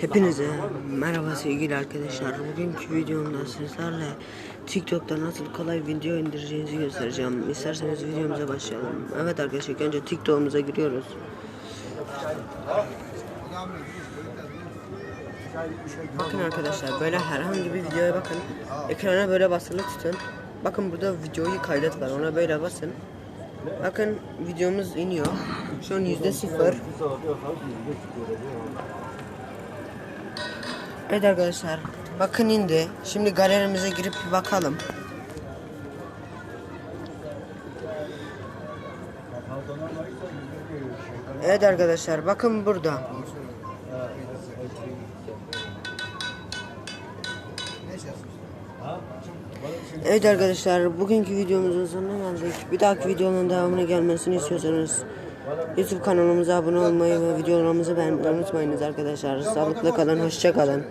Hepinize merhaba sevgili arkadaşlar. Bugünkü videomda sizlerle TikTok'ta nasıl kolay video indireceğinizi göstereceğim. İsterseniz videomuza başlayalım. Evet arkadaşlar önce TikTok'umuza giriyoruz. Bakın arkadaşlar böyle herhangi bir videoya bakın. Ekrana böyle basılı tutun. Bakın burada videoyu kaydet var. Ona böyle basın. Bakın videomuz iniyor. Şu an yüzde sıfır. Evet arkadaşlar. Bakın indi. Şimdi galerimize girip bir bakalım. Evet arkadaşlar bakın burada. Evet arkadaşlar bugünkü videomuzun sonuna geldik. Bir dahaki videonun devamını gelmesini istiyorsanız YouTube kanalımıza abone olmayı ve videolarımızı beğenmeyi unutmayınız arkadaşlar. Sağlıklı kalın, hoşça kalın.